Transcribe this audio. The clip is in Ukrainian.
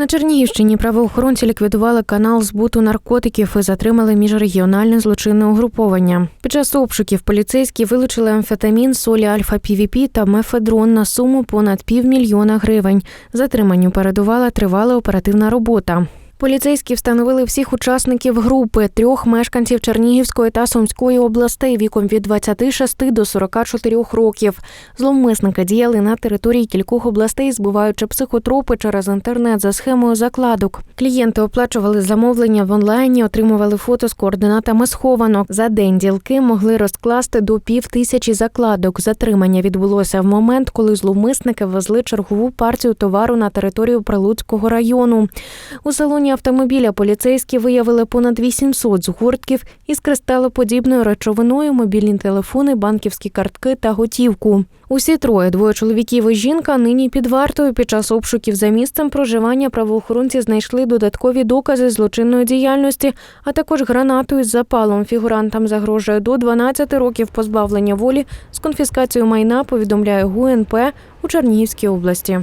На Чернігівщині правоохоронці ліквідували канал збуту наркотиків і затримали міжрегіональне злочинне угруповання. Під час обшуків поліцейські вилучили амфетамін, солі альфа пвп та мефедрон на суму понад півмільйона гривень. Затриманню передувала тривала оперативна робота. Поліцейські встановили всіх учасників групи трьох мешканців Чернігівської та Сумської областей віком від 26 до 44 років. Зловмисники діяли на території кількох областей, збуваючи психотропи через інтернет за схемою закладок. Клієнти оплачували замовлення в онлайні, отримували фото з координатами схованок. За день ділки могли розкласти до пів тисячі закладок. Затримання відбулося в момент, коли зловмисники везли чергову партію товару на територію Прилуцького району. У салоні автомобіля поліцейські виявили понад 800 згортків із кристалоподібною речовиною, мобільні телефони, банківські картки та готівку. Усі троє двоє чоловіків і жінка нині під вартою. Під час обшуків за місцем проживання правоохоронці знайшли додаткові докази злочинної діяльності, а також гранату із запалом. Фігурантам загрожує до 12 років позбавлення волі з конфіскацією майна. Повідомляє ГУНП у Чернігівській області.